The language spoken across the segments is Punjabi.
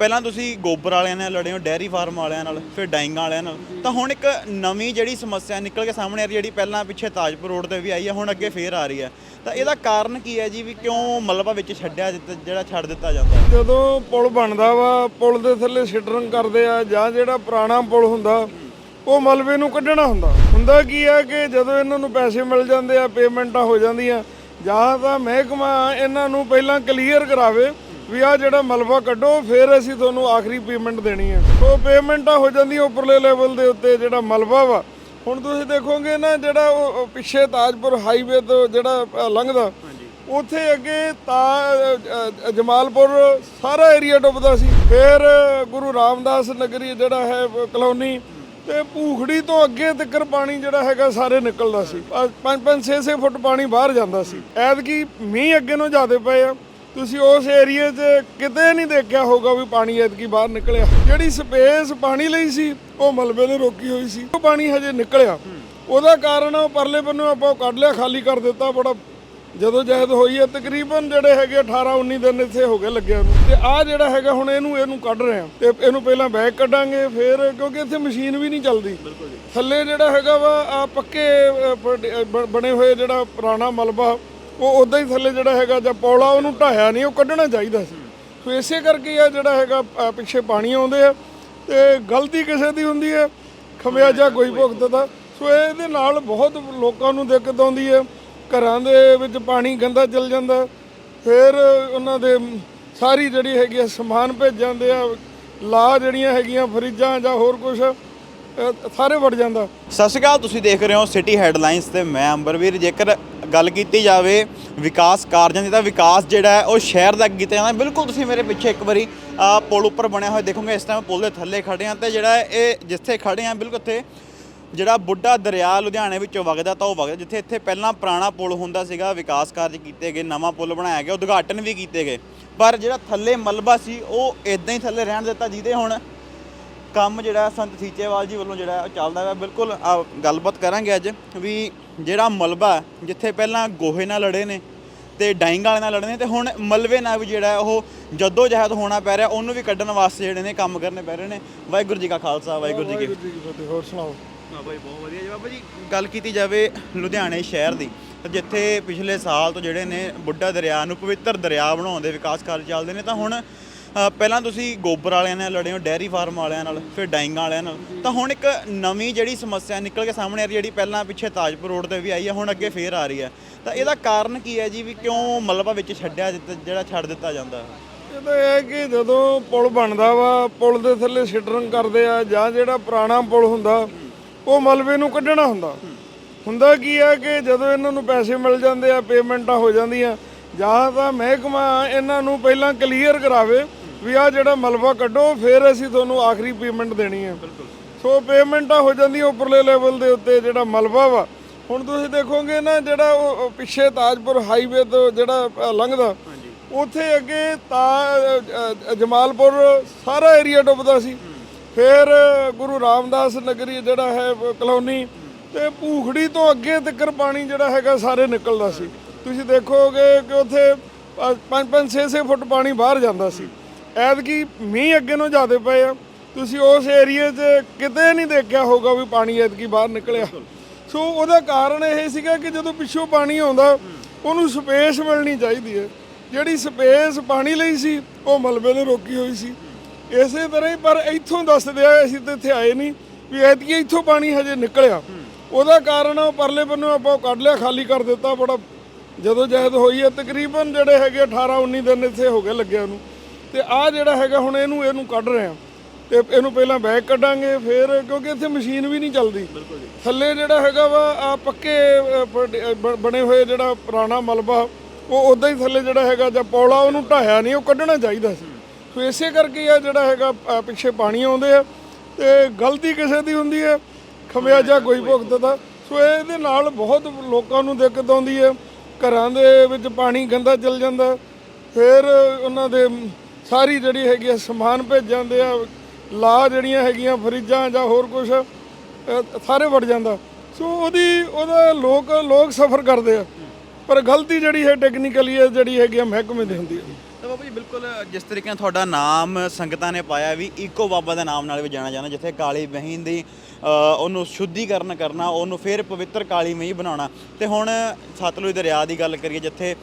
ਪਹਿਲਾਂ ਤੁਸੀਂ ਗੋਬਰ ਵਾਲਿਆਂ ਨਾਲ ਲੜੇ ਹੋ ਡੈਰੀ ਫਾਰਮ ਵਾਲਿਆਂ ਨਾਲ, ਫਿਰ ਡਾਈਂਗਾਂ ਵਾਲਿਆਂ ਨਾਲ, ਤਾਂ ਹੁਣ ਇੱਕ ਨਵੀਂ ਜਿਹੜੀ ਸਮੱਸਿਆ ਨਿਕਲ ਕੇ ਸਾਹਮਣੇ ਆ ਰਹੀ ਜਿਹੜੀ ਪਹਿਲਾਂ ਪਿੱਛੇ ਤਾਜਪੁਰ ਰੋਡ ਤੇ ਵੀ ਆਈ ਹੈ, ਹੁਣ ਅੱਗੇ ਫੇਰ ਆ ਰਹੀ ਹੈ। ਤਾਂ ਇਹਦਾ ਕਾਰਨ ਕੀ ਹੈ ਜੀ, ਵੀ ਕਿਉਂ ਮਲਬਾ ਵਿੱਚ ਛੱਡਿਆ ਦਿੱਤਾ, ਜਿਹੜਾ ਛੱਡ ਦਿੱਤਾ ਜਾਂਦਾ ਜਦੋਂ ਪੁਲ ਬਣਦਾ ਵਾ, ਪੁਲ ਦੇ ਥੱਲੇ ਸਿਟਰਿੰਗ ਕਰਦੇ ਆ, ਜਾਂ ਜਿਹੜਾ ਪੁਰਾਣਾ ਪੁਲ ਹੁੰਦਾ, ਉਹ ਮਲਬੇ ਨੂੰ ਕੱਢਣਾ ਹੁੰਦਾ। ਹੁੰਦਾ ਕੀ ਹੈ ਕਿ ਜਦੋਂ ਇਹਨਾਂ ਨੂੰ ਪੈਸੇ ਮਿਲ ਜਾਂਦੇ ਆ, ਪੇਮੈਂਟਾਂ ਹੋ ਜਾਂਦੀਆਂ, ਜਾਂ ਤਾਂ ਮਹਿਕਮਾ ਇਹਨਾਂ ਨੂੰ ਪਹਿਲਾਂ ਕਲੀਅਰ ਕਰਾਵੇ ਵੀ ਆ ਜਿਹੜਾ ਮਲਬਾ ਕੱਢੋ ਫਿਰ ਅਸੀਂ ਤੁਹਾਨੂੰ ਆਖਰੀ ਪੇਮੈਂਟ ਦੇਣੀ ਹੈ। ਉਹ ਪੇਮੈਂਟਾਂ ਹੋ ਜਾਂਦੀਆਂ ਉੱਪਰਲੇ ਲੈਵਲ ਦੇ ਉੱਤੇ ਜਿਹੜਾ ਮਲਬਾ ਵਾ। ਹੁਣ ਤੁਸੀਂ ਦੇਖੋਗੇ ਨਾ ਜਿਹੜਾ ਉਹ ਪਿੱਛੇ ਤਾਜਪੁਰ ਹਾਈਵੇ ਤੋਂ ਜਿਹੜਾ ਲੰਘਦਾ ਉੱਥੇ ਅੱਗੇ ਤਾਂ ਜਮਾਲਪੁਰ ਸਾਰਾ ਏਰੀਆ ਡੁੱਬਦਾ ਸੀ। ਫਿਰ ਗੁਰੂ ਰਾਮਦਾਸ ਨਗਰੀ ਜਿਹੜਾ ਹੈ ਕਲੋਨੀ ਤੇ ਭੂਖੜੀ ਤੋਂ ਅੱਗੇ ਤੱਕ ਪਾਣੀ ਜਿਹੜਾ ਹੈਗਾ ਸਾਰੇ ਨਿਕਲਦਾ ਸੀ। 5-5 6-6 ਫੁੱਟ ਪਾਣੀ ਬਾਹਰ ਜਾਂਦਾ ਸੀ। ਐਤਕੀ ਮੀਂਹ ਅੱਗੇ ਨੂੰ ਜ਼ਿਆਦੇ ਪਏ ਆ। ਤੁਸੀਂ ਉਸ ਏਰੀਏ 'ਚ ਕਿਤੇ ਨਹੀਂ ਦੇਖਿਆ ਹੋਊਗਾ ਵੀ ਪਾਣੀ ਐਤਕੀ ਬਾਹਰ ਨਿਕਲਿਆ। ਜਿਹੜੀ ਸਪੇਸ ਪਾਣੀ ਲਈ ਸੀ, ਉਹ ਮਲਬੇ ਨੇ ਰੋਕੀ ਹੋਈ ਸੀ। ਉਹ ਪਾਣੀ ਹਜੇ ਨਿਕਲਿਆ। ਉਹਦਾ ਕਾਰਨ ਉਹ ਪਰਲੇ ਬੰਨੋਂ ਆਪਾਂ ਉਹ ਕੱਢ ਲਿਆ, ਖਾਲੀ ਕਰ ਦਿੱਤਾ, ਬੜਾ ਜਦੋਂ ਜਹਿਦ ਹੋਈ ਹੈ ਤਕਰੀਬਨ ਜਿਹੜੇ ਹੈਗੇ 18 19 ਦਿਨ ਇੱਥੇ ਹੋ ਗਏ ਲੱਗਿਆ ਨੂੰ। ਤੇ ਆ ਜਿਹੜਾ ਹੈਗਾ, ਹੁਣ ਇਹਨੂੰ ਇਹਨੂੰ ਕੱਢ ਰਹੇ ਆ। ਤੇ ਇਹਨੂੰ ਪਹਿਲਾਂ ਬੈਗ ਕੱਢਾਂਗੇ, ਫਿਰ, ਕਿਉਂਕਿ ਇੱਥੇ ਮਸ਼ੀਨ ਵੀ ਨਹੀਂ ਚੱਲਦੀ। ਥੱਲੇ ਜਿਹੜਾ ਹੈਗਾ ਵਾ ਆ ਪੱਕੇ ਬ- ਬਣੇ ਹੋਏ ਜਿਹੜਾ ਪੁਰਾਣਾ ਮਲਬਾ ਉਹ ਉਦਾਂ ਹੀ ਥੱਲੇ ਜਿਹੜਾ ਹੈਗਾ ਜਾਂ ਪੌਲਾ ਉਹਨੂੰ ਢਾਇਆ ਨਹੀਂ, ਉਹ ਕੱਢਣਾ ਚਾਹੀਦਾ ਸੀ। ਸੋ ਇਸੇ ਕਰਕੇ ਆ ਜਿਹੜਾ ਹੈਗਾ ਪਿੱਛੇ ਪਾਣੀ ਆਉਂਦੇ ਆ ਤੇ ਗਲਤੀ ਕਿਸੇ ਦੀ ਹੁੰਦੀ ਹੈ ਖਮਿਆਜਾ ਕੋਈ ਭੁਗਤਦਾ ਸੋ ਇਹਦੇ ਨਾਲ ਬਹੁਤ ਲੋਕਾਂ ਨੂੰ ਦਿੱਕਤ ਆਉਂਦੀ ਹੈ ਘਰਾਂ ਦੇ ਵਿੱਚ ਪਾਣੀ ਗੰਦਾ ਚਲ ਜਾਂਦਾ। ਫਿਰ ਉਹਨਾਂ ਦੇ ਸਾਰੀ ਜਿਹੜੀ ਹੈਗੀ ਆ ਸਮਾਨ ਭੇਜ ਜਾਂਦੇ ਆ ਲਾ ਜਿਹੜੀਆਂ ਹੈਗੀਆਂ, ਫਰਿੱਜਾਂ ਜਾਂ ਹੋਰ ਕੁਝ ਸਾਰੇ ਵੜ ਜਾਂਦਾ। ਸਤਿ ਸ਼੍ਰੀ ਅਕਾਲ, ਤੁਸੀਂ ਦੇਖ ਰਹੇ ਹੋ ਸਿਟੀ ਹੈਡਲਾਈਨਸ ਤੇ ਮੈਂ ਅੰਬਰਵੀਰ। ਜੇਕਰ ਗੱਲ ਕੀਤੀ ਜਾਵੇ ਵਿਕਾਸ ਕਾਰਜਾਂ ਦੀ, ਤਾਂ ਵਿਕਾਸ ਜਿਹੜਾ ਹੈ, ਉਹ ਸ਼ਹਿਰ ਦਾ ਕੀਤਾ ਜਾਂਦਾ। ਬਿਲਕੁਲ ਤੁਸੀਂ ਮੇਰੇ ਪਿੱਛੇ ਇੱਕ ਵਾਰੀ ਪੁਲ ਉੱਪਰ ਬਣਿਆ ਹੋਇਆ ਦੇਖੋਗੇ, ਇਸ ਟਾਈਮ ਪੁਲ ਦੇ ਥੱਲੇ ਖੜੇ ਆ ਤੇ ਜਿਹੜਾ ਇਹ ਜਿੱਥੇ ਖੜੇ ਆ ਬਿਲਕੁਲ ਇੱਥੇ ਜਿਹੜਾ ਬੁੱਢਾ ਦਰਿਆ ਲੁਧਿਆਣੇ ਵਿੱਚੋਂ ਵਗਦਾ, ਤਾਂ ਉਹ ਵਗਦਾ, ਜਿੱਥੇ ਇੱਥੇ ਪਹਿਲਾਂ ਪੁਰਾਣਾ ਪੁਲ ਹੁੰਦਾ ਸੀਗਾ, ਵਿਕਾਸ ਕਾਰਜ ਕੀਤੇ ਗਏ, ਨਵਾਂ ਪੁਲ ਬਣਾਇਆ ਗਿਆ, ਉਦਘਾਟਨ ਵੀ ਕੀਤੇ ਗਏ। ਪਰ ਜਿਹੜਾ ਥੱਲੇ ਮਲਬਾ ਸੀ, ਉਹ ਇਦਾਂ ਹੀ ਥੱਲੇ ਰਹਿਣ ਦਿੱਤਾ, ਜਿਹਦੇ ਹੁਣ ਕੰਮ ਜਿਹੜਾ ਸੰਤ ਸੀਚੇਵਾਲ ਜੀ ਵੱਲੋਂ ਜਿਹੜਾ ਉਹ ਚੱਲਦਾ ਹੈ ਬਿਲਕੁਲ ਗੱਲਬਾਤ ਕਰਾਂਗੇ ਅੱਜ ਵੀ ਜਿਹੜਾ ਮਲਬਾ ਹੈ, ਜਿੱਥੇ ਪਹਿਲਾਂ ਗੋਹੇ ਨਾਲ ਲੜੇ ਨੇ ਤੇ ਡਾਈਂਗ ਵਾਲੇ ਨਾਲ ਲੜੇ ਨੇ ਤੇ ਹੁਣ ਮਲਬੇ ਨਾਲ ਵੀ ਜਿਹੜਾ ਹੈ ਉਹ ਜੱਦੋ ਜਹਿਦ ਹੋਣਾ ਪੈ ਰਿਹਾ ਉਹਨੂੰ ਵੀ ਕੱਢਣ ਵਾਸਤੇ ਜਿਹੜੇ ਨੇ ਕੰਮ ਕਰਨੇ ਪੈ ਰਹੇ ਨੇ। ਵਾਹਿਗੁਰੂ ਜੀ ਕਾ ਖਾਲਸਾ ਵਾਹਿਗੁਰੂ ਜੀ ਕੀ ਫਤਿਹ ਹੋਰ ਸੁਣਾਓ? ਬਾਬਾ ਜੀ ਬਹੁਤ ਵਧੀਆ ਜੀ। ਬਾਬਾ ਜੀ ਗੱਲ ਕੀਤੀ ਜਾਵੇ ਲੁਧਿਆਣੇ ਸ਼ਹਿਰ ਦੀ ਤਾਂ ਜਿੱਥੇ ਪਿਛਲੇ ਸਾਲ ਤੋਂ ਜਿਹੜੇ ਨੇ ਬੁੱਢਾ ਦਰਿਆ ਨੂੰ ਪਵਿੱਤਰ ਦਰਿਆ ਬਣਾਉਣ ਦੇ ਵਿਕਾਸ ਕਾਰਜ ਚੱਲਦੇ ਨੇ ਤਾਂ ਹੁਣ ਪਹਿਲਾਂ ਤੁਸੀਂ ਗੋਬਰ ਵਾਲਿਆਂ ਨਾਲ ਲੜੇ ਹੋ, ਡੈਰੀ ਫਾਰਮ ਵਾਲਿਆਂ ਨਾਲ, ਫਿਰ ਡਾਈਂਗਾਂ ਵਾਲਿਆਂ ਨਾਲ। ਤਾਂ ਹੁਣ ਇੱਕ ਨਵੀਂ ਜਿਹੜੀ ਸਮੱਸਿਆ ਨਿਕਲ ਕੇ ਸਾਹਮਣੇ ਆ ਰਹੀ ਜਿਹੜੀ ਪਹਿਲਾਂ ਪਿੱਛੇ ਤਾਜਪੁਰ ਰੋਡ ਤੇ ਵੀ ਆਈ ਹੈ, ਹੁਣ ਅੱਗੇ ਫੇਰ ਆ ਰਹੀ ਹੈ। ਤਾਂ ਇਹਦਾ ਕਾਰਨ ਕੀ ਹੈ ਜੀ, ਵੀ ਕਿਉਂ ਮਲਬਾ ਵਿੱਚ ਛੱਡਿਆ ਦਿੱਤਾ ਜਿਹੜਾ ਛੱਡ ਦਿੱਤਾ ਜਾਂਦਾ? ਇਹ ਤਾਂ ਇਹ ਹੈ ਕਿ ਜਦੋਂ ਪੁਲ ਬਣਦਾ ਵਾ, ਪੁਲ ਦੇ ਥੱਲੇ ਸਿਟਰਿੰਗ ਕਰਦੇ ਆ, ਜਾਂ ਜਿਹੜਾ ਪੁਰਾਣਾ ਪੁਲ ਹੁੰਦਾ, ਉਹ ਮਲਬੇ ਨੂੰ ਕੱਢਣਾ ਹੁੰਦਾ। ਹੁੰਦਾ ਕੀ ਆ ਕਿ ਜਦੋਂ ਇਹਨਾਂ ਨੂੰ ਪੈਸੇ ਮਿਲ ਜਾਂਦੇ ਆ, ਪੇਮੈਂਟਾਂ ਹੋ ਜਾਂਦੀਆਂ, ਜਾਂ ਤਾਂ ਮਹਿਕਮਾ ਇਹਨਾਂ ਨੂੰ ਪਹਿਲਾਂ ਕਲੀਅਰ ਕਰਾਵੇ ਵੀ ਆ ਜਿਹੜਾ ਮਲਬਾ ਕੱਢੋ ਫਿਰ ਅਸੀਂ ਤੁਹਾਨੂੰ ਆਖਰੀ ਪੇਮੈਂਟ ਦੇਣੀ ਹੈ। ਸੋ ਪੇਮੈਂਟਾਂ ਹੋ ਜਾਂਦੀਆਂ ਉੱਪਰਲੇ ਲੈਵਲ ਦੇ ਉੱਤੇ ਜਿਹੜਾ ਮਲਬਾ ਵਾ। ਹੁਣ ਤੁਸੀਂ ਦੇਖੋਗੇ ਨਾ ਜਿਹੜਾ ਉਹ ਪਿੱਛੇ ਤਾਜਪੁਰ ਹਾਈਵੇ ਤੋਂ ਜਿਹੜਾ ਲੰਘਦਾ ਉੱਥੇ ਅੱਗੇ ਤਾਂ ਜਮਾਲਪੁਰ ਸਾਰਾ ਏਰੀਆ ਡੁੱਬਦਾ ਸੀ। ਫਿਰ ਗੁਰੂ ਰਾਮਦਾਸ ਨਗਰੀ ਜਿਹੜਾ ਹੈ ਕਲੋਨੀ ਤੇ ਭੂਖੜੀ ਤੋਂ ਅੱਗੇ ਤੱਕ ਪਾਣੀ ਜਿਹੜਾ ਹੈਗਾ ਸਾਰੇ ਨਿਕਲਦਾ ਸੀ। ਤੁਸੀਂ ਦੇਖੋਗੇ ਕਿ ਉੱਥੇ 5-5 6-6 ਫੁੱਟ ਪਾਣੀ ਬਾਹਰ ਜਾਂਦਾ ਸੀ। ਐਤਕੀ ਮੀਂਹ ਅੱਗੇ ਨੂੰ ਜ਼ਿਆਦੇ ਪਏ ਆ। ਤੁਸੀਂ ਉਸ ਏਰੀਏ 'ਚ ਕਿਤੇ ਨਹੀਂ ਦੇਖਿਆ ਹੋਊਗਾ ਵੀ ਪਾਣੀ ਐਤਕੀ ਬਾਹਰ ਨਿਕਲਿਆ। ਸੋ ਉਹਦਾ ਕਾਰਨ ਇਹ ਸੀਗਾ ਕਿ ਜਦੋਂ ਪਿੱਛੋਂ ਪਾਣੀ ਆਉਂਦਾ, ਉਹਨੂੰ ਸਪੇਸ ਮਿਲਣੀ ਚਾਹੀਦੀ ਹੈ। ਜਿਹੜੀ ਸਪੇਸ ਪਾਣੀ ਲਈ ਸੀ, ਉਹ ਮਲਬੇ ਨੇ ਰੋਕੀ ਹੋਈ ਸੀ। ਇਸੇ ਤਰ੍ਹਾਂ ਹੀ ਪਰ ਇੱਥੋਂ ਦੱਸਦੇ ਆ, ਅਸੀਂ ਤਾਂ ਇੱਥੇ ਆਏ ਨਹੀਂ ਵੀ ਐਤਕੀ ਇੱਥੋਂ ਪਾਣੀ ਹਜੇ ਨਿਕਲਿਆ। ਉਹਦਾ ਕਾਰਨ ਉਹ ਪਰਲੇ ਬੰਨੋਂ ਆਪਾਂ ਉਹ ਕੱਢ ਲਿਆ, ਖਾਲੀ ਕਰ ਦਿੱਤਾ, ਬੜਾ ਜਦੋਂ ਜਹਿਦ ਹੋਈ ਹੈ, ਤਕਰੀਬਨ ਜਿਹੜੇ ਹੈਗੇ 18 19 ਦਿਨ ਇੱਥੇ ਹੋ ਗਏ ਲੱਗਿਆ ਨੂੰ। ਤੇ ਆ ਜਿਹੜਾ ਹੈਗਾ ਹੁਣ ਇਹਨੂੰ ਇਹਨੂੰ ਕੱਢ ਰਹੇ ਆ ਤੇ ਇਹਨੂੰ ਪਹਿਲਾਂ ਬੈਕ ਕੱਢਾਂਗੇ ਫਿਰ ਕਿਉਂਕਿ ਇੱਥੇ ਮਸ਼ੀਨ ਵੀ ਨਹੀਂ ਚੱਲਦੀ। ਥੱਲੇ ਜਿਹੜਾ ਹੈਗਾ ਵਾ ਆ ਪੱਕੇ ਬਣੇ ਹੋਏ ਜਿਹੜਾ ਪੁਰਾਣਾ ਮਲਬਾ ਉਹ ਉਦਾਂ ਹੀ ਥੱਲੇ ਜਿਹੜਾ ਹੈਗਾ ਜਾਂ ਪੌਲਾ ਉਹਨੂੰ ਢਾਇਆ ਨਹੀਂ ਉਹ ਕੱਢਣਾ ਚਾਹੀਦਾ ਸੀ। ਸੋ ਇਸੇ ਕਰਕੇ ਆ ਜਿਹੜਾ ਹੈਗਾ ਪਿੱਛੇ ਪਾਣੀ ਆਉਂਦੇ ਆ ਤੇ ਗਲਤੀ ਕਿਸੇ ਦੀ ਹੁੰਦੀ ਹੈ ਖਮਿਆਜਾ ਕੋਈ ਭੁਗਤਦਾ ਸੋ ਇਹਦੇ ਨਾਲ ਬਹੁਤ ਲੋਕਾਂ ਨੂੰ ਦਿੱਕਤ ਆਉਂਦੀ ਹੈ। ਘਰਾਂ ਦੇ ਵਿੱਚ ਪਾਣੀ ਗੰਦਾ ਚਲ ਜਾਂਦਾ। ਫਿਰ ਉਹਨਾਂ ਦੇ ਸਾਰੀ ਜਿਹੜੀ ਹੈਗੀ ਆ ਸਮਾਨ ਭੇਜ ਜਾਂਦੇ ਆ ਲਾ ਜਿਹੜੀਆਂ ਹੈਗੀਆਂ ਫਰਿੱਜਾਂ ਜਾਂ ਹੋਰ ਕੁਝ ਸਾਰੇ ਵੜ ਜਾਂਦਾ। ਸੋ ਉਹਦੀ, ਉਹਦਾ ਲੋਕ ਲੋਕ ਸਫਰ ਕਰਦੇ ਆ। ਪਰ ਗਲਤੀ ਜਿਹੜੀ ਹੈ ਟੈਕਨੀਕਲੀ ਜਿਹੜੀ ਹੈਗੀ ਆ ਮਹਿਕਮੇ ਦੀ ਹੁੰਦੀ ਹੈ ਤਾਂ ਬਾਬਾ ਜੀ ਬਿਲਕੁਲ ਜਿਸ ਤਰੀਕੇ ਨਾਲ ਤੁਹਾਡਾ ਨਾਮ ਸੰਗਤਾਂ ਨੇ ਪਾਇਆ ਵੀ ਈਕੋ ਬਾਬਾ ਦੇ ਨਾਮ ਨਾਲ ਵੀ ਜਾਣਿਆ ਜਾਂਦਾ ਜਿੱਥੇ ਕਾਲੀ ਮਹੀਂ ਦੀ ਉਹਨੂੰ ਸ਼ੁੱਧੀਕਰਨ ਕਰਨਾ ਉਹਨੂੰ ਫਿਰ ਪਵਿੱਤਰ ਕਾਲੀ ਮਹੀਂ ਬਣਾਉਣਾ। ਤੇ ਹੁਣ ਸਤਲੁਜ ਦਰਿਆ ਦੀ ਗੱਲ ਕਰੀਏ ਜਿੱਥੇ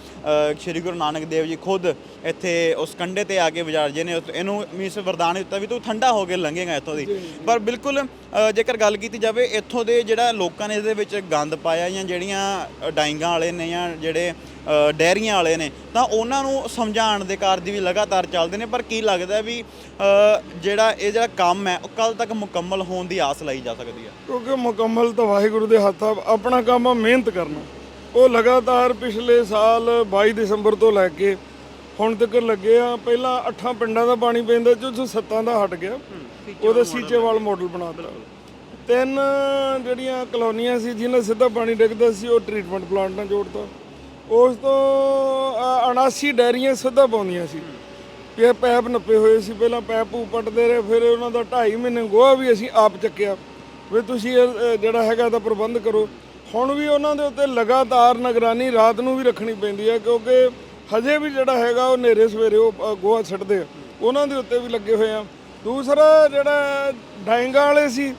ਸ਼੍ਰੀ ਗੁਰੂ ਨਾਨਕ ਦੇਵ ਜੀ ਖੁਦ ਇੱਥੇ ਉਸ ਕੰਢੇ ਤੇ ਆ ਕੇ ਵਿਚਾਰ ਜੇ ਨੇ ਇਹਨੂੰ ਮੀਨਸ ਵਰਦਾਨ ਦਿੱਤਾ ਵੀ ਤੂੰ ਠੰਡਾ ਹੋ ਕੇ ਲੰਘੇਗਾ ਇੱਥੋਂ ਦੀ। ਪਰ ਬਿਲਕੁਲ ਜੇਕਰ ਗੱਲ ਕੀਤੀ ਜਾਵੇ ਇੱਥੋਂ ਦੇ ਜਿਹੜਾ ਲੋਕਾਂ ਨੇ ਇਹਦੇ ਵਿੱਚ ਗੰਦ ਪਾਇਆ ਜਾਂ ਜਿਹੜੀਆਂ ਡਾਈਂਗਾਂ ਵਾਲੇ ਨੇ ਜਾਂ ਜਿਹੜੇ ਡੈਰੀਆਂ ਵਾਲੇ ਨੇ ਤਾਂ ਉਹਨਾਂ ਨੂੰ ਸਮਝਾਉਣ ਦੇ ਕਾਰਜ ਵੀ ਲਗਾਤਾਰ ਚੱਲਦੇ ਨੇ। ਪਰ ਕੀ ਲੱਗਦਾ ਵੀ ਜਿਹੜਾ ਇਹ ਜਿਹੜਾ ਕੰਮ ਹੈ ਉਹ ਕੱਲ ਤੱਕ ਮੁਕੰਮਲ ਹੋਣ ਦੀ ਆਸ ਲਈ ਜਾ ਸਕਦੀ ਹੈ ਕਿਉਂਕਿ ਮੁਕੰਮਲ ਤਾਂ ਵਾਹਿਗੁਰੂ ਦੇ ਹੱਥ ਆ ਆਪਣਾ ਕੰਮ ਆ ਮਿਹਨਤ ਕਰਨਾ। ਉਹ ਲਗਾਤਾਰ ਪਿਛਲੇ ਸਾਲ 22 ਦਸੰਬਰ ਤੋਂ ਲੈ ਕੇ ਹੁਣ ਤੱਕ ਲੱਗੇ ਆ ਪਹਿਲਾਂ ਅੱਠਾਂ ਪਿੰਡਾਂ ਦਾ ਪਾਣੀ ਪੈਂਦਾ ਜੋ ਸੱਤਾਂ ਦਾ ਹਟ ਗਿਆ। ਉਹਦਾ ਸੀਚੇਵਾਲ ਮਾਡਲ ਬਣਾ ਦਿੱਤਾ। ਤਿੰਨ ਜਿਹੜੀਆਂ ਕਲੋਨੀਆਂ ਸੀ ਜਿਨ੍ਹਾਂ ਸਿੱਧਾ ਪਾਣੀ ਡਿੱਗਦਾ ਸੀ ਉਹ ਟ੍ਰੀਟਮੈਂਟ ਪਲਾਂਟ ਨਾਲ ਜੋੜਤਾ। ਉਸ ਤੋਂ ਅ, 79 ਡੈਰੀਆਂ ਸਿੱਧਾ ਪਾਉਂਦੀਆਂ ਸੀ। ਇਹ ਪੈਪ ਨੱਪੇ ਹੋਏ ਸੀ ਪਹਿਲਾਂ ਪੈਪ ਪੂ ਪੱਟਦੇ ਰਹੇ ਫਿਰ ਉਹਨਾਂ ਦਾ 2.5 ਮਹੀਨੇ ਗੋਹਾ ਵੀ ਅਸੀਂ ਆਪ ਚੱਕਿਆ। ਵੀ ਤੁਸੀਂ ਇਹ, ਜਿਹੜਾ ਹੈਗਾ ਇਹਦਾ ਪ੍ਰਬੰਧ ਕਰੋ। ਹੁਣ ਵੀ ਉਹਨਾਂ ਦੇ ਉੱਤੇ ਲਗਾਤਾਰ ਨਿਗਰਾਨੀ ਰਾਤ ਨੂੰ ਵੀ ਰੱਖਣੀ ਪੈਂਦੀ ਹੈ ਕਿਉਂਕਿ ਹਜੇ ਵੀ ਜਿਹੜਾ ਹੈਗਾ ਉਹ ਨੇਰੇ ਸਵੇਰੇ ਉਹ ਗੋਹਾ ਛੱਡਦੇ ਆ। ਉਹਨਾਂ ਦੇ ਉੱਤੇ ਵੀ ਲੱਗੇ ਹੋਏ ਆ। ਦੂਸਰਾ ਜਿਹੜਾ ਡਾਇੰਗਾਂ ਵਾਲੇ ਸੀ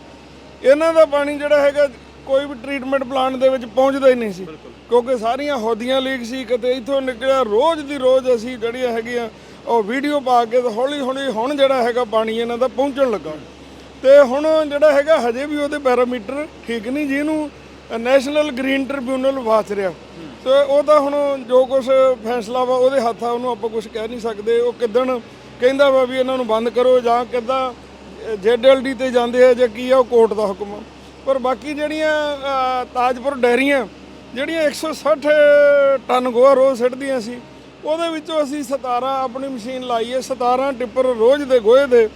ਇਹਨਾਂ ਦਾ ਪਾਣੀ ਜਿਹੜਾ ਹੈਗਾ ਕੋਈ ਵੀ ਟ੍ਰੀਟਮੈਂਟ ਪਲਾਂਟ ਦੇ ਵਿੱਚ ਪਹੁੰਚਦਾ ਹੀ ਨਹੀਂ ਸੀ। ਕਿਉਂਕਿ ਸਾਰੀਆਂ ਹੌਦੀਆਂ ਲੀਕ ਸੀ ਕਿਤੇ ਇੱਥੋਂ ਨਿਕਲਿਆ ਰੋਜ਼ ਦੀ ਰੋਜ਼ ਅਸੀਂ ਜਿਹੜੀਆਂ ਹੈਗੀਆਂ ਉਹ ਵੀਡੀਓ ਪਾ ਕੇ ਤੇ ਹੌਲੀ ਹੌਲੀ ਹੁਣ ਜਿਹੜਾ ਹੈਗਾ ਪਾਣੀ ਇਹਨਾਂ ਦਾ ਪਹੁੰਚਣ ਲੱਗਾ। ਤੇ ਹੁਣ ਜਿਹੜਾ ਹੈਗਾ ਹਜੇ ਵੀ ਉਹਦੇ ਪੈਰਾਮੀਟਰ ਠੀਕ ਨਹੀਂ ਜਿਹਨੂੰ ਨੈਸ਼ਨਲ ਗ੍ਰੀਨ ਟ੍ਰਿਬਿਊਨਲ ਵਾਚ ਰਿਹਾ। ਤੇ ਉਹ ਤਾਂ ਹੁਣ ਜੋ ਕੁਝ ਫੈਸਲਾ ਵਾ ਉਹਦੇ ਹੱਥ ਆ ਉਹਨੂੰ ਆਪਾਂ ਕੁਝ ਕਹਿ ਨਹੀਂ ਸਕਦੇ। ਉਹ ਕਿਦਣ ਕਹਿੰਦਾ ਵਾ ਵੀ ਇਹਨਾਂ ਨੂੰ ਬੰਦ ਕਰੋ ਜਾਂ ਕਿੱਦਾਂ ਜੇਡਐਲਡੀ ਤੇ ਜਾਂਦੇ ਆ ਜਾਂ ਕੀ ਆ, ਉਹ ਕੋਰਟ ਦਾ ਹੁਕਮ ਆ। ਪਰ ਬਾਕੀ ਜਿਹੜੀਆਂ ਤਾਜਪੁਰ ਡੈਰੀਆਂ, ਜਿਹੜੀਆਂ 160 ਟਨ ਗੋਹਾ ਰੋਜ਼ ਸਿੱਟਦੀਆਂ ਸੀ, ਉਹਦੇ ਵਿੱਚੋਂ ਅਸੀਂ 17 ਆਪਣੀ ਮਸ਼ੀਨ ਲਾਈ ਹੈ। 17 ਟਿੱਪਰ ਰੋਜ਼ ਦੇ ਗੋਹੇ ਦੇ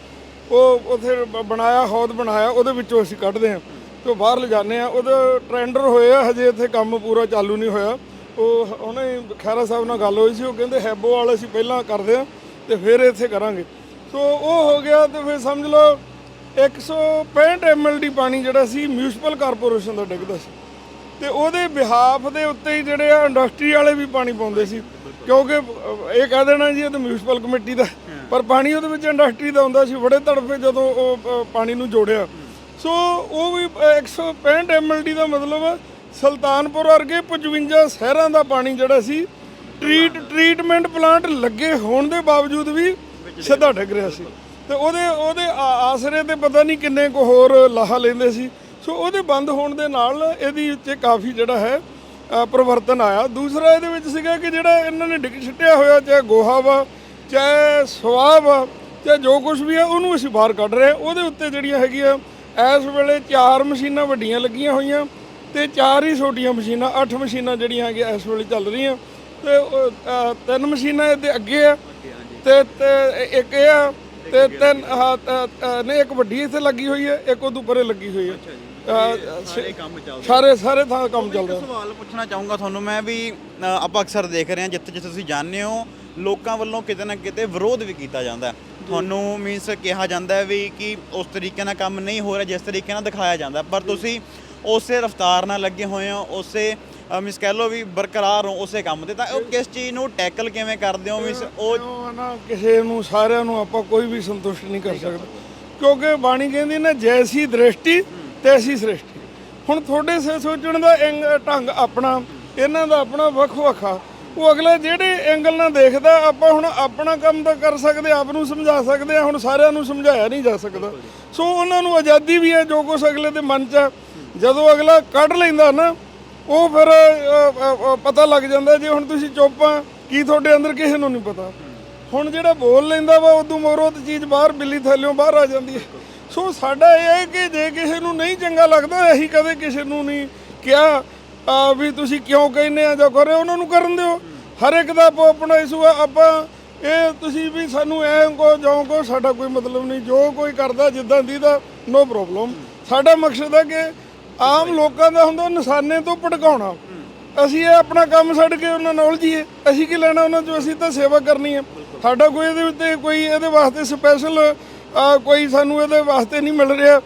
ਉਹ ਉਥੇ ਬਣਾਇਆ, ਹੌਦ ਬਣਾਇਆ, ਉਹਦੇ ਵਿੱਚੋਂ ਅਸੀਂ ਕੱਢਦੇ ਹਾਂ। ਤੇ ਬਾਹਰ ਲਿਜਾਣੇ ਆ ਉਹਦੇ ਟ੍ਰੈਂਡਰ ਹੋਏ ਆ, ਹਜੇ ਇੱਥੇ ਕੰਮ ਪੂਰਾ ਚਾਲੂ ਨਹੀਂ ਹੋਇਆ। ਉਹ ਉਹਨੇ ਖੈਰਾ ਸਾਹਿਬ ਨਾਲ ਗੱਲ ਹੋਈ ਸੀ, ਉਹ ਕਹਿੰਦੇ ਹੈਬੋ ਵਾਲੇ ਅਸੀਂ ਪਹਿਲਾਂ ਕਰਦੇ ਆ ਤੇ ਫਿਰ ਇੱਥੇ ਕਰਾਂਗੇ। ਸੋ ਉਹ ਹੋ ਗਿਆ ਤੇ ਫਿਰ ਸਮਝ ਲਓ 165 ਐਮਐਲਡੀ ਪਾਣੀ ਜਿਹੜਾ ਸੀ ਮਿਊਨਿਸਪਲ ਕਾਰਪੋਰੇਸ਼ਨ ਦਾ ਡਿੱਗਦਾ ਸੀ। ਤੇ ਉਹਦੇ ਬਿਹਾਫ ਦੇ ਉੱਤੇ ਹੀ ਜਿਹੜੇ ਆ, ਇੰਡਸਟਰੀ ਵਾਲੇ ਵੀ ਪਾਣੀ ਪਾਉਂਦੇ ਸੀ। ਕਿਉਂਕਿ ਇਹ ਕਹਿ ਦੇਣਾ ਜੀ, ਇਹ ਤਾਂ ਮਿਊਨਿਸਪਲ ਕਮੇਟੀ ਦਾ। ਪਰ ਪਾਣੀ ਉਹਦੇ ਵਿੱਚ ਇੰਡਸਟਰੀ ਦਾ ਹੁੰਦਾ ਸੀ ਬੜੇ ਤੜਫੇ ਜਦੋਂ ਉਹ ਪਾਣੀ ਨੂੰ ਜੋੜਿਆ। ਸੋ ਉਹ ਵੀ ਅਹ, 165 ਐਮਐਲਡੀ ਦਾ ਮਤਲਬ ਸੁਲਤਾਨਪੁਰ ਵਰਗੇ 55 ਸ਼ਹਿਰਾਂ ਦਾ ਪਾਣੀ ਜਿਹੜਾ ਸੀ ਟ੍ਰੀਟ ਟ੍ਰੀਟਮੈਂਟ ਪਲਾਂਟ ਲੱਗੇ ਹੋਣ ਦੇ ਬਾਵਜੂਦ ਵੀ ਸਿੱਧਾ ਡਿੱਗ ਰਿਹਾ ਸੀ। ਤੇ ਉਹਦੇ ਉਹਦੇ ਆਸਰੇ ਤੇ ਪਤਾ ਨਹੀਂ ਕਿੰਨੇ ਕੁ ਹੋਰ ਲਾਹਾ ਲੈਂਦੇ ਸੀ। ਸੋ ਉਹਦੇ ਬੰਦ ਹੋਣ ਦੇ ਨਾਲ ਇਹਦੀ ਉੱਤੇ ਕਾਫੀ ਜਿਹੜਾ ਹੈ ਪਰਿਵਰਤਨ ਆਇਆ। ਦੂਸਰਾ ਇਹਦੇ ਵਿੱਚ ਸੀਗਾ ਕਿ ਜਿਹੜਾ ਇਹਨਾਂ ਨੇ ਡਿੱਗ ਛਿੱਟਿਆ ਹੋਇਆ ਚਾਹੇ ਗੋਹਾ ਵਾ ਚਾਹੇ ਵਾ ਚਾਹੇ ਜੋ ਕੁਝ ਵੀ ਆ ਉਹਨੂੰ ਅਸੀਂ ਬਾਹਰ ਕੱਢ ਰਹੇ ਹਾਂ। ਉਹਦੇ ਉੱਤੇ ਜਿਹੜੀਆਂ ਹੈਗੀਆਂ ਇਸ ਵੇਲੇ ਚਾਰ ਮਸ਼ੀਨਾਂ ਵੱਡੀਆਂ ਲੱਗੀਆਂ ਹੋਈਆਂ ਤੇ ਚਾਰ ਹੀ ਛੋਟੀਆਂ ਮਸ਼ੀਨਾਂ ਅੱਠ ਮਸ਼ੀਨਾਂ ਜਿਹੜੀਆਂ ਹੈਗੀਆਂ ਇਸ ਵੇਲੇ ਚੱਲ ਰਹੀਆਂ। ਤੇ ਉਹ, ਤਿੰਨ ਮਸ਼ੀਨਾਂ ਇਹਦੇ ਅੱਗੇ ਆ ਤੇ ਤੇ ਇੱਕ ਇਹ ਆ ਤੇ ਤਿੰਨ ਤ- ਤ- ਨਹੀਂ ਇੱਕ ਵੱਡੀ ਇੱਥੇ ਲੱਗੀ ਹੋਈ ਹੈ ਇੱਕ ਉਦੋਂ ਪਰੇ ਲੱਗੀ ਹੋਈ ਹੈ। ਸਾਰੇ ਕੰਮ ਚੱਲਦੇ ਸਾਰੇ ਸਾਰੇ ਥਾਂ ਕੰਮ ਚੱਲ ਰਿਹਾ ਸਵਾਲ ਪੁੱਛਣਾ ਚਾਹੂੰਗਾ ਤੁਹਾਨੂੰ ਮੈਂ ਵੀ ਆਪਾਂ ਅਕਸਰ ਦੇਖ ਰਹੇ ਹਾਂ ਜਿੱਥੇ ਜਿੱਥੇ ਤੁਸੀਂ ਜਾਂਦੇ ਹੋ ਲੋਕਾਂ ਵੱਲੋਂ ਕਿਤੇ ਨਾ ਕਿਤੇ ਵਿਰੋਧ ਵੀ ਕੀਤਾ ਜਾਂਦਾ ਤੁਹਾਨੂੰ ਮੀਨਸ ਕਿਹਾ ਜਾਂਦਾ ਵੀ ਕਿ ਉਸ ਤਰੀਕੇ ਨਾਲ ਕੰਮ ਨਹੀਂ ਹੋ ਰਿਹਾ ਜਿਸ ਤਰੀਕੇ ਨਾਲ ਦਿਖਾਇਆ ਜਾਂਦਾ। ਪਰ ਤੁਸੀਂ ਉਸੇ ਰਫਤਾਰ ਨਾਲ ਲੱਗੇ ਹੋਏ ਹੋ ਉਸੇ ਮੀਨਸ ਕਹਿ ਲਓ ਵੀ ਬਰਕਰਾਰ ਹੋ ਉਸੇ ਕੰਮ ਤੇ ਤਾਂ ਉਹ ਕਿਸ ਚੀਜ਼ ਨੂੰ ਟੈਕਲ ਕਿਵੇਂ ਕਰਦੇ ਹੋ? ਮੀਨਸ ਉਹ ਨਾ ਕਿਸੇ ਨੂੰ ਸਾਰਿਆਂ ਨੂੰ ਆਪਾਂ ਕੋਈ ਵੀ ਸੰਤੁਸ਼ਟ ਨਹੀਂ ਕਰ ਸਕਦੇ। ਕਿਉਂਕਿ ਬਾਣੀ ਕਹਿੰਦੀ ਨਾ ਜੈਸੀ ਦ੍ਰਿਸ਼ਟੀ ਤੈਸੀ ਸ੍ਰਿਸ਼ਟੀ। ਹੁਣ ਤੁਹਾਡੇ ਸੇ ਸੋਚਣ ਦਾ ਢੰਗ ਆਪਣਾ ਇਹਨਾਂ ਦਾ ਆਪਣਾ ਵੱਖ ਵੱਖਾ ਉਹ ਅਗਲੇ ਜਿਹੜੇ ਐਂਗਲ ਨਾਲ ਦੇਖਦਾ, ਆਪਾਂ ਹੁਣ ਆਪਣਾ ਕੰਮ ਤਾਂ ਕਰ ਸਕਦੇ, ਆਪ ਨੂੰ ਸਮਝਾ ਸਕਦੇ ਆ, ਹੁਣ ਸਾਰਿਆਂ ਨੂੰ ਸਮਝਾਇਆ ਨਹੀਂ ਜਾ ਸਕਦਾ। ਸੋ ਉਹਨਾਂ ਨੂੰ ਆਜ਼ਾਦੀ ਵੀ ਹੈ, ਜੋ ਕੁਛ ਅਗਲੇ ਦੇ ਮਨ 'ਚ ਹੈ ਜਦੋਂ ਅਗਲਾ ਕੱਢ ਲੈਂਦਾ ਨਾ, ਉਹ ਫਿਰ ਪਤਾ ਲੱਗ ਜਾਂਦਾ ਜੇ ਹੁਣ ਤੁਸੀਂ ਚੁੱਪ ਆ, ਕੀ ਤੁਹਾਡੇ ਅੰਦਰ ਕਿਸੇ ਨੂੰ ਨਹੀਂ ਪਤਾ। ਹੁਣ ਜਿਹੜਾ ਬੋਲ ਲੈਂਦਾ ਵਾ, ਉਦੋਂ ਮੋਰੋਂ ਤੇ ਚੀਜ਼ ਬਾਹਰ ਬਿੱਲੀ ਥੱਲਿਓਂ ਬਾਹਰ ਆ ਜਾਂਦੀ ਹੈ। ਸੋ ਸਾਡਾ ਇਹ ਹੈ ਕਿ ਜੇ ਕਿਸੇ ਨੂੰ ਨਹੀਂ ਚੰਗਾ ਲੱਗਦਾ, ਅਸੀਂ ਕਦੇ ਕਿਸੇ ਨੂੰ ਨਹੀਂ ਕਿਹਾ। ਆ, ਵੀ ਤੁਸੀਂ ਕਿਉਂ ਕਹਿੰਦੇ ਆ ਜਾਂ ਕਰੇ ਉਹਨਾਂ ਨੂੰ ਕਰਨ ਦਿਓ। ਹਰ ਇੱਕ ਦਾ ਆਪੋ ਆਪਣਾ ਇਸ਼ੂ ਆ ਆਪਾਂ ਇਹ ਤੁਸੀਂ ਵੀ ਸਾਨੂੰ ਐਂ ਕੋ ਜੋ ਕੋ ਸਾਡਾ ਕੋਈ ਮਤਲਬ ਨਹੀਂ। ਜੋ ਕੋਈ ਕਰਦਾ ਜਿੱਦਾਂ ਦੀ ਦਾ ਨੋ ਪ੍ਰੋਬਲਮ ਸਾਡਾ ਮਕਸਦ ਹੈ ਕਿ ਆਮ ਲੋਕਾਂ ਦਾ ਹੁੰਦਾ ਨਿਸ਼ਾਨੇ ਤੋਂ ਭਟਕਾਉਣਾ ਅਸੀਂ ਇਹ ਆਪਣਾ ਕੰਮ ਛੱਡ ਕੇ ਉਹਨਾਂ ਨਾਲ ਉਲਝੀਏ ਅਸੀਂ ਕੀ ਲੈਣਾ ਉਹਨਾਂ ਤੋਂ ਅਸੀਂ ਤਾਂ ਸੇਵਾ ਕਰਨੀ ਹੈ। ਸਾਡਾ ਕੋਈ ਇਹਦੇ ਉੱਤੇ ਕੋਈ ਇਹਦੇ ਵਾਸਤੇ ਸਪੈਸ਼ਲ ਕੋਈ ਸਾਨੂੰ ਇਹਦੇ ਵਾਸਤੇ ਨਹੀਂ ਮਿਲ ਰਿਹਾ।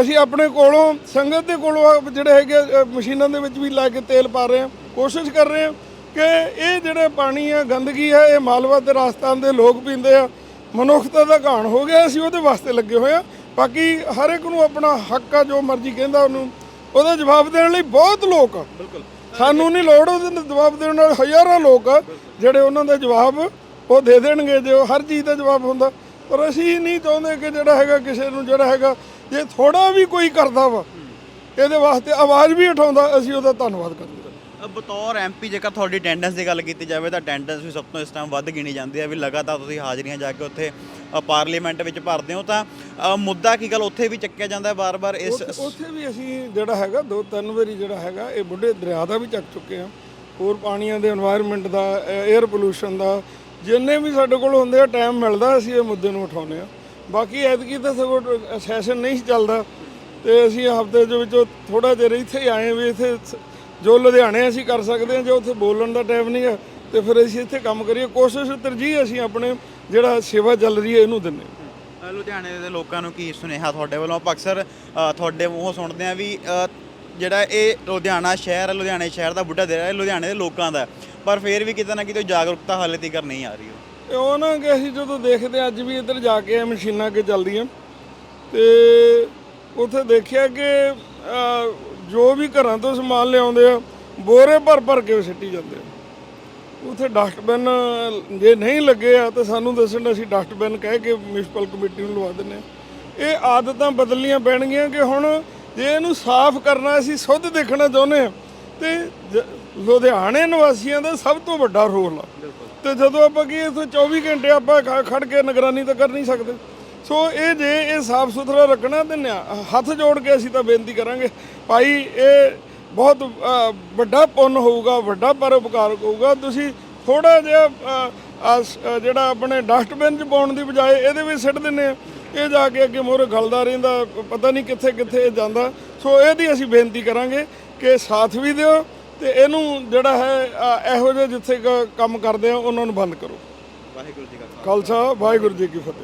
ਅਸੀਂ ਆਪਣੇ ਕੋਲੋਂ ਸੰਗਤ ਦੇ ਕੋਲੋਂ ਜਿਹੜੇ ਹੈਗੇ ਮਸ਼ੀਨਾਂ ਦੇ ਵਿੱਚ ਵੀ ਲਾ ਕੇ ਤੇਲ ਪਾ ਰਹੇ ਹਾਂ। ਕੋਸ਼ਿਸ਼ ਕਰ ਰਹੇ ਹਾਂ ਕਿ ਇਹ ਜਿਹੜੇ ਪਾਣੀ ਆ ਗੰਦਗੀ ਹੈ ਇਹ ਮਾਲਵਾ ਤੇ ਰਾਜਸਥਾਨ ਦੇ ਲੋਕ ਪੀਂਦੇ ਆ ਮਨੁੱਖਤਾ ਦਾ ਘਾਣ ਹੋ ਗਿਆ ਅਸੀਂ ਉਹਦੇ ਵਾਸਤੇ ਲੱਗੇ ਹੋਏ ਆ ਬਾਕੀ ਹਰ ਇੱਕ ਨੂੰ ਆਪਣਾ ਹੱਕ ਆ ਜੋ ਮਰਜ਼ੀ ਕਹਿੰਦਾ ਉਹਨੂੰ ਉਹਦਾ ਜਵਾਬ ਦੇਣ ਲਈ ਬਹੁਤ ਲੋਕ ਆ। ਬਿਲਕੁਲ। ਸਾਨੂੰ ਨਹੀਂ ਲੋੜ ਉਹਦੇ ਜਵਾਬ ਦੇਣ ਨਾਲ ਹਜ਼ਾਰਾਂ ਲੋਕ ਆ ਜਿਹੜੇ ਉਹਨਾਂ ਦਾ ਜਵਾਬ ਉਹ ਦੇ ਦੇਣਗੇ ਜੋ ਹਰ ਚੀਜ਼ ਦਾ ਜਵਾਬ ਹੁੰਦਾ। ਪਰ ਅਸੀਂ ਨਹੀਂ ਚਾਹੁੰਦੇ ਕਿ ਜਿਹੜਾ ਹੈਗਾ ਕਿਸੇ ਨੂੰ ਜਿਹੜਾ ਹੈਗਾ ਜੇ ਥੋੜਾ ਵੀ ਕੋਈ ਕਰਦਾ ਵਾ ਇਹਦੇ ਵਾਸਤੇ ਆਵਾਜ਼ ਵੀ ਉਠਾਉਂਦਾ ਅਸੀਂ ਉਹਦਾ ਧੰਨਵਾਦ ਕਰਦੇ ਹਾਂ। ਬਤੌਰ ਐਮਪੀ ਜੇਕਰ ਤੁਹਾਡੀ ਅਟੈਂਡੈਂਸ ਦੀ ਗੱਲ ਕੀਤੀ ਜਾਵੇ ਤਾਂ ਅਟੈਂਡੈਂਸ ਵੀ ਸਭ ਤੋਂ ਇਸ ਟਾਈਮ ਵੱਧ ਗਿਣੀ ਜਾਂਦੀ ਹੈ ਵੀ ਲਗਾਤਾਰ ਤੁਸੀਂ ਹਾਜ਼ਰੀਆਂ ਜਾ ਕੇ ਉੱਥੇ ਪਾਰਲੀਮੈਂਟ ਵਿੱਚ ਭਰਦੇ ਹੋ ਤਾਂ ਮੁੱਦਾ ਕੀ ਗੱਲ ਉੱਥੇ ਵੀ ਚੱਕਿਆ ਜਾਂਦਾ ਹੈ ਵਾਰ-ਵਾਰ ਇਸ ਉੱਥੇ- ਵੀ ਅਸੀਂ ਜਿਹੜਾ ਹੈਗਾ ਦੋ ਤਿੰਨ ਵਾਰੀ ਜਿਹੜਾ ਹੈਗਾ ਇਹ ਬੁੱਢੇ ਦਰਿਆ ਦਾ ਵੀ ਚੱਕ ਚੁੱਕੇ ਹਾਂ। ਹੋਰ ਪਾਣੀਆਂ ਦੇ এনवायरमेंट ਦਾ 에ਅਰ ਪੋਲੂਸ਼ਨ ਦਾ ਜਿੰਨੇ ਵੀ ਸਾਡੇ ਕੋਲ ਹੁੰਦੇ ਆ ਟਾਈਮ ਮਿਲਦਾ ਅਸੀਂ ਇਹ ਮੁੱਦੇ ਨੂੰ ਉਠਾਉਂਦੇ ਆ ਬਾਕੀ ਐਤਕੀ ਤਾਂ ਸਗੋਂ ਸੈਸ਼ਨ ਨਹੀਂ ਸੀ ਚੱਲਦਾ ਤੇ ਅਸੀਂ ਹਫ਼ਤੇ ਦੇ ਵਿੱਚੋਂ ਥੋੜਾ ਜਿਹਾ ਇੱਥੇ ਆਏ ਵੀ ਇੱਥੇ ਜੋ ਲੁਧਿਆਣੇ ਅਸੀਂ ਕਰ ਸਕਦੇ ਹਾਂ, ਜੇ ਉੱਥੇ ਬੋਲਣ ਦਾ ਟਾਈਮ ਨਹੀਂ ਹੈ, ਤੇ ਫਿਰ ਅਸੀਂ ਇੱਥੇ ਕੰਮ ਕਰੀਏ। ਕੋਸ਼ਿਸ਼ ਤਰਜੀਹ ਅਸੀਂ ਆਪਣੇ ਜਿਹੜਾ ਸੇਵਾ ਚੱਲ ਰਹੀ ਹੈ, ਇਹਨੂੰ ਦਿੰਦੇ ਲੁਧਿਆਣੇ ਦੇ ਲੋਕਾਂ ਨੂੰ ਕੀ ਸੁਨੇਹਾ ਤੁਹਾਡੇ ਵੱਲੋਂ? ਆਪਾਂ ਅਕਸਰ ਤੁਹਾਡੇ ਮੂੰਹੋਂ ਸੁਣਦੇ ਆ ਵੀ ਜਿਹੜਾ ਇਹ ਲੁਧਿਆਣਾ ਸ਼ਹਿਰ ਲੁਧਿਆਣੇ ਸ਼ਹਿਰ ਦਾ ਬੁੱਢਾ ਦਰਿਆ ਹੈ, ਲੁਧਿਆਣੇ ਦੇ ਲੋਕਾਂ ਦਾ ਪਰ ਫਿਰ ਵੀ ਕਿਤੇ ਨਾ ਕਿਤੇ ਜਾਗਰੂਕਤਾ ਹਾਲੇ ਤੱਕ ਨਹੀਂ ਆ ਰਹੀ ਤੇ ਉਹ ਨਾ ਕਿ ਅਸੀਂ ਜਦੋਂ ਦੇਖਦੇ ਹਾਂ, ਅੱਜ ਵੀ ਇੱਧਰ ਜਾ ਕੇ ਆਏ ਮਸ਼ੀਨਾਂ ਅੱਗੇ ਚੱਲਦੀਆਂ। ਤੇ ਉੱਥੇ ਦੇਖਿਆ ਕਿ ਜੋ ਵੀ ਘਰਾਂ ਤੋਂ ਸਮਾਨ ਲਿਆਉਂਦੇ ਆ ਬੋਰੇ ਭਰ ਭਰ ਕੇ ਸਿੱਟੀ ਜਾਂਦੇ ਆ। ਉੱਥੇ ਡਸਟਬਿਨ ਜੇ ਨਹੀਂ ਲੱਗੇ ਆ ਤਾਂ ਸਾਨੂੰ ਦੱਸਣ ਅਸੀਂ ਡਸਟਬਿਨ ਕਹਿ ਕੇ ਮਿਊਨਿਸਪਲ ਕਮੇਟੀ ਨੂੰ ਲਵਾ ਦਿੰਦੇ ਆ ਇਹ ਆਦਤਾਂ ਬਦਲਣੀਆਂ ਪੈਣਗੀਆਂ ਕਿ ਹੁਣ ਜੇ ਇਹਨੂੰ ਸਾਫ਼ ਕਰਨਾ ਅਸੀਂ ਸੁੱਧ ਦੇਖਣਾ ਚਾਹੁੰਦੇ ਆ ਤੇ ਜ- ਲੁਧਿਆਣੇ ਨਿਵਾਸੀਆਂ ਦਾ ਸਭ ਤੋਂ ਵੱਡਾ ਰੋਲ ਆ। ਤੇ ਜਦੋਂ ਆਪਾਂ ਕੀ ਇੱਥੇ 24 ਘੰਟੇ ਆਪਾਂ ਖ- ਖੜ ਕੇ ਨਿਗਰਾਨੀ ਤਾਂ ਕਰ ਨਹੀਂ ਸਕਦੇ। ਸੋ ਇਹ ਜੇ ਇਹ ਸਾਫ਼ ਸੁਥਰਾ ਰੱਖਣਾ ਤੇ ਨਿਆ- ਹੱਥ ਜੋੜ ਕੇ ਅਸੀਂ ਤਾਂ ਬੇਨਤੀ ਕਰਾਂਗੇ, ਭਾਈ ਇਹ ਬਹੁਤ ਵੱਡਾ ਪੁੰਨ ਹੋਊਗਾ, ਵੱਡਾ ਪਰਉਪਕਾਰ ਹੋਊਗਾ। ਤੁਸੀਂ ਥੋੜਾ ਜਿਹਾ ਜਿਹੜਾ ਆਪਣੇ ਡਸਟਬਿਨ 'ਚ ਪਾਉਣ ਦੀ ਬਜਾਏ ਇਹਦੇ ਵਿੱਚ ਸਿੱਟ ਦਿੰਨੇ ਆ ਇਹ ਜਾ ਕੇ ਅੱਗੇ ਮੋਰੇ ਗਲਦਾ ਰਹਿੰਦਾ, ਪਤਾ ਨਹੀਂ ਕਿੱਥੇ ਕਿੱਥੇ ਇਹ ਜਾਂਦਾ। ਸੋ ਇਹਦੀ ਅਸੀਂ ਬੇਨਤੀ ਕਰਾਂਗੇ ਕਿ ਸਾਥ ਵੀ ਦਿਓ ਤੇ ਇਹਨੂੰ ਜਿਹੜਾ ਹੈ ਅ, ਇਹੋ ਜਿਹੇ ਜਿੱਥੇ ਕ- ਕੰਮ ਕਰਦੇ ਆ ਉਹਨਾਂ ਨੂੰ ਬੰਦ ਕਰੋ। ਵਾਹਿਗੁਰੂ ਜੀ ਕਾ ਖਾਲਸਾ। ਵਾਹਿਗੁਰੂ ਜੀ ਕੀ ਫਤਿਹ।